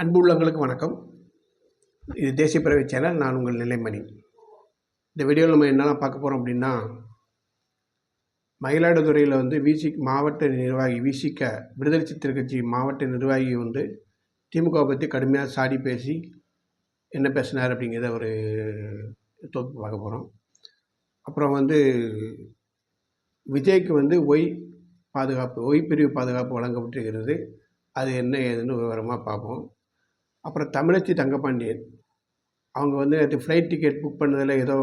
அன்பு உள்ளங்களுக்கு வணக்கம். இது தேசிய பிறவை சேனல் நான் உங்கள் நிலைமணி. இந்த வீடியோவில் நம்ம என்னெல்லாம் பார்க்க போகிறோம் அப்படின்னா மயிலாடுதுறையில் வந்து விசி மாவட்ட நிர்வாகி விசிக விடுதலை சித்திர கட்சி மாவட்ட நிர்வாகி வந்து திமுக பற்றி கடுமையாக சாடி பேசி என்ன பேசினார் அப்படிங்கிறத ஒரு தொகுப்பு பார்க்க போகிறோம் அப்புறம் வந்து விஜய்க்கு வந்து ஒய் பாதுகாப்பு ஒய் பிரிவு பாதுகாப்பு வழங்கப்பட்டிருக்கிறது. அது என்ன ஏதுன்னு விவரமாக பார்ப்போம். அப்புறம் தமிழச்சி தங்கப்பாண்டியன் அவங்க வந்து நேற்று ஃப்ளைட் டிக்கெட் புக் பண்ணதில் ஏதோ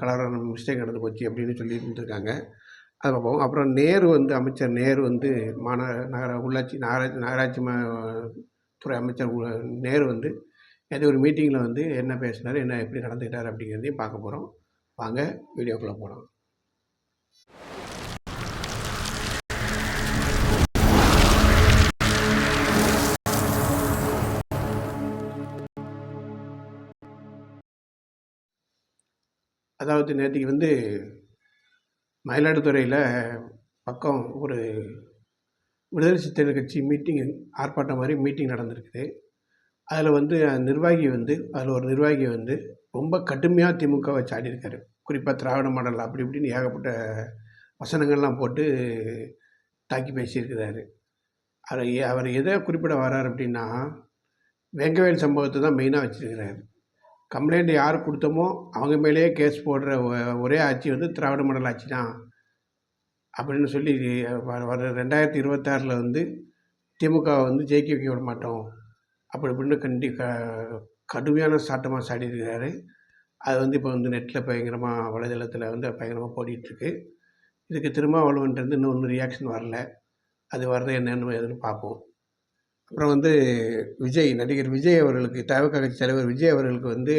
கலரான மிஸ்டேக் நடந்து போச்சு அப்படின்னு சொல்லி இருக்காங்க அதை பார்ப்போம். அப்புறம் நேரு வந்து அமைச்சர் நேரு வந்து மாந நகர உள்ளாட்சி நகராட்சி நகராட்சி துறை அமைச்சர் உ- நேரு வந்து ஏதோ ஒரு மீட்டிங்கில் வந்து என்ன பேசினார் என்ன எப்படி நடந்துக்கிட்டார் அப்படிங்கிறதையும் பார்க்க போகிறோம் வாங்க வீடியோக்குள்ளே போகிறோம் அதாவது நேற்றுக்கு வந்து மயிலாடுதுறையில் பக்கம் ஒரு விடுதலை சிறுத்தைகள் கட்சி மீட்டிங் ஆர்ப்பாட்டம் மாதிரி மீட்டிங் நடந்திருக்குது. அதில் வந்து அந்த நிர்வாகி வந்து அதில் ஒரு நிர்வாகி வந்து ரொம்ப கடுமையாக திமுகவை சாடியிருக்காரு. குறிப்பாக திராவிட மாடல் அப்படி இப்படின்னு ஏகப்பட்ட வசனங்கள்லாம் போட்டு தாக்கி பேசியிருக்கிறாரு. அவர் அவர் எதை குறிப்பிட வர்றார் அப்படின்னா வெங்கவேல் சம்பவத்தை தான் மெயினாக வச்சுருக்கிறாரு. கம்ப்ளைண்ட் யார் கொடுத்தோமோ அவங்க மேலேயே கேஸ் போடுற ஒரே ஆட்சி வந்து திராவிட மண்டல ஆட்சி தான் அப்படின்னு சொல்லி வர ரெண்டாயிரத்தி இருபத்தாறில் வந்து திமுக வந்து ஜெயிக்க வைக்க விட மாட்டோம். அப்படி இப்படின்னு கண்டி க கடுமையான சாட்டமாக சாடிருக்கிறாரு அது வந்து இப்போ வந்து நெட்டில் பயங்கரமாக வலைதளத்தில் வந்து பயங்கரமாக போடிட்டுருக்கு. இதுக்கு திருமாவளவன்ட்டு இன்னும் ஒன்றும் ரியாக்ஷன் வரல. அது வர்றது என்னென்னு எதுன்னு பார்ப்போம். அப்புறம் வந்து விஜய் நடிகர் விஜய் அவர்களுக்கு தவிக கட்சி தலைவர் விஜய் அவர்களுக்கு வந்து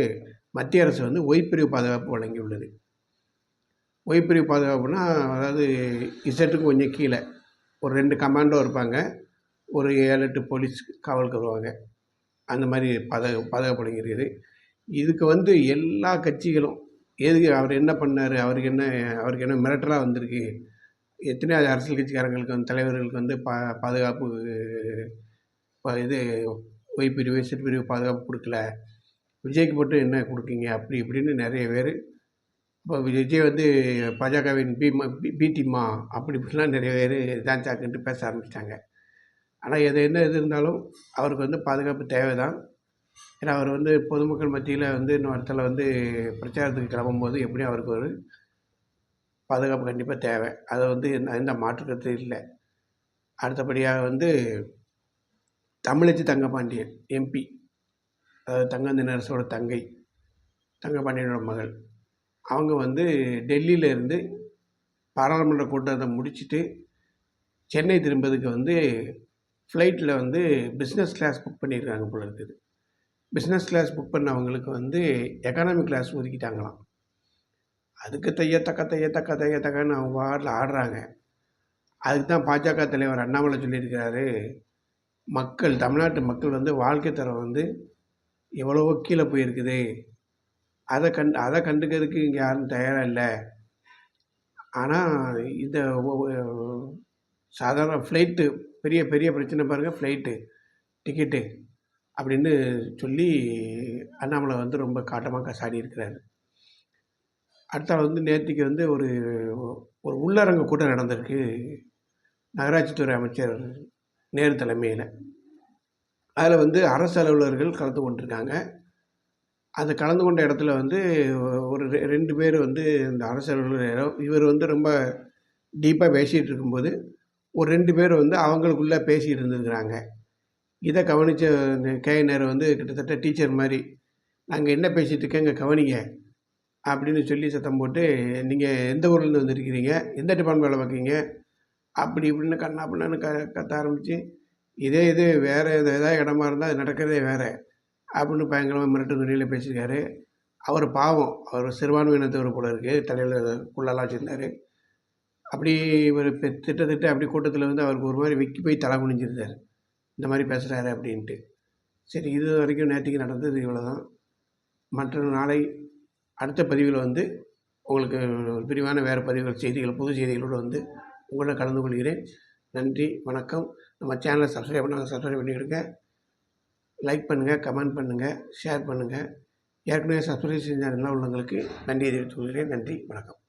மத்திய அரசு வந்து ஒய்பிரிவு பாதுகாப்பு வழங்கியுள்ளது. ஒய்பிரிவு பாதுகாப்புனா அதாவது இசட்டுக்கு கொஞ்சம் கீழே. ஒரு ரெண்டு கமாண்டோ இருப்பாங்க. ஒரு ஏழு எட்டு போலீஸ் காவலுக்கு வருவாங்க. அந்த மாதிரி பாதுகா பாதுகாப்பு வழங்கியிருக்குது இதுக்கு வந்து எல்லா கட்சிகளும் எதுக்கு அவர் என்ன பண்ணார் அவருக்கு என்ன அவருக்கு என்ன மிரட்டலாக வந்திருக்கு எத்தனை அரசியல் கட்சிக்காரங்களுக்கு வந்து தலைவர்களுக்கு வந்து பா பாதுகாப்பு இது ஒய் பிரிவு சிறு பிரிவு பாதுகாப்பு கொடுக்கல. விஜய்க்கு மட்டும் என்ன கொடுக்கீங்க? அப்படி இப்படின்னு நிறைய பேர். இப்போ விஜய் வந்து பாஜகவின் பி பி டீமா அப்படி இப்படிலாம் நிறைய பேர் தான் சாக்குன்ட்டு பேச ஆரம்பிச்சிட்டாங்க. ஆனால் எது என்ன இது இருந்தாலும் அவருக்கு வந்து பாதுகாப்பு தேவை தான் ஏன்னா அவர் வந்து பொதுமக்கள் மத்தியில் வந்து இன்னும் இடத்துல வந்து பிரச்சாரத்துக்கு கிளம்பும்போது எப்படியும் அவருக்கு ஒரு பாதுகாப்பு கண்டிப்பாக தேவை. அதை வந்து எந்த எந்த மாற்று இல்லை. அடுத்தபடியாக வந்து தமிழச்சி தங்கபாண்டியன் எம்பி அதாவது தங்கந்தின் அரசோட தங்கை தங்கபாண்டியனோட மகள். அவங்க வந்து டெல்லியில் இருந்து பாராளுமன்ற கூட்டத்தை முடிச்சுட்டு சென்னை திரும்பதுக்கு வந்து ஃப்ளைட்டில் வந்து பிஸ்னஸ் கிளாஸ் புக் பண்ணியிருக்காங்க போல இருக்குது. பிஸ்னஸ் கிளாஸ் புக் பண்ணவங்களுக்கு வந்து எக்கானமி கிளாஸ் ஒதுக்கிட்டாங்களாம். அதுக்கு தைய தக்க தைய தக்க தைய தக்கன்னு அவங்க வாரில் ஆடுறாங்க. அதுக்கு தான் பாஜக தலைவர் அண்ணாமலை சொல்லியிருக்கிறாரு. மக்கள் தமிழ்நாட்டு மக்கள் வந்து வாழ்க்கை தரம் வந்து எவ்வளவோ கீழே போயிருக்குது. அதை கண் அதை கண்டுக்கிறதுக்கு இங்கே யாரும் தயாராக இல்லை. ஆனால் இந்த சாதாரண ஃப்ளைட்டு பெரிய பெரிய பிரச்சனை பாருங்கள் ஃப்ளைட்டு டிக்கெட்டு அப்படின்னு சொல்லி அண்ணாமலை வந்து ரொம்ப காட்டமாக சாடி இருக்கிறாரு. அடுத்த வந்து நேற்றுக்கு வந்து ஒரு ஒரு உள்ளரங்க கூட்டம் நடந்திருக்கு. நகராட்சித்துறை அமைச்சர் நேரு தலைமையில். அதில் வந்து அரசு அலுவலர்கள் கலந்து கொண்டிருக்காங்க. அது கலந்து கொண்ட இடத்துல வந்து ஒரு ரெ- ரெண்டு பேர் வந்து இந்த அரசு அலுவலர் இவர் வந்து ரொம்ப டீப்பாக பேசிகிட்டு இருக்கும்போது ஒரு ரெண்டு பேர் வந்து அவங்களுக்குள்ளே பேசிகிட்டு இருந்துருக்குறாங்க. இதை கவனித்த கே. நேரு வந்து கிட்டத்தட்ட டீச்சர் மாதிரி நாங்கள் என்ன பேசிகிட்டு இருக்கேங்க கவனிங்க அப்படின்னு சொல்லி சத்தம் போட்டு நீங்கள் எந்த ஊர்லேருந்து வந்திருக்கிறீங்க? எந்த டிபார்ட்மெண்ட் வேலை பார்க்குறீங்க அப்படி இப்படின்னு கண்ணா பண்ணு க கத்த ஆரம்பித்து இதே இது வேறு ஏதாவது இடமா இருந்தால் அது நடக்கிறதே வேறு அப்படின்னு பயங்கரமாக மிரட்டு துணியில் பேசியிருக்காரு. அவர் பாவம். அவர் சிறுபான்மையினத்தவர் போல இருக்குது தலையில் குள்ளெல்லாம் வச்சுருந்தார். அப்படி இவர் பெ- திட்டத்திட்ட அப்படி கூட்டத்தில் வந்து அவருக்கு ஒரு மாதிரி விக்கி போய் தலை குனிஞ்சிருந்தார். இந்த மாதிரி பேசுகிறாரு அப்படின்ட்டு. சரி இது வரைக்கும் நேற்றுக்கு நடந்தது இவ்வளோ தான் மற்ற நாளை அடுத்த பதிவில் வந்து உங்களுக்கு விரிவான வேறு பதிவுகள் செய்திகள் புது செய்திகளோடு வந்து உங்களை கலந்து கொள்கிறேன். நன்றி வணக்கம். நம்ம சேனலை சப்ஸ்கிரைப் பண்ணாங்க சப்ஸ்கிரைப் பண்ணிவிடுங்க லைக் பண்ணுங்கள் கமெண்ட் பண்ணுங்கள் ஷேர் பண்ணுங்கள் ஏற்கனவே சப்ஸ்கிரைப் செஞ்ச நல்ல நன்றி தெரிவித்துக் கொள்கிறேன். நன்றி வணக்கம்.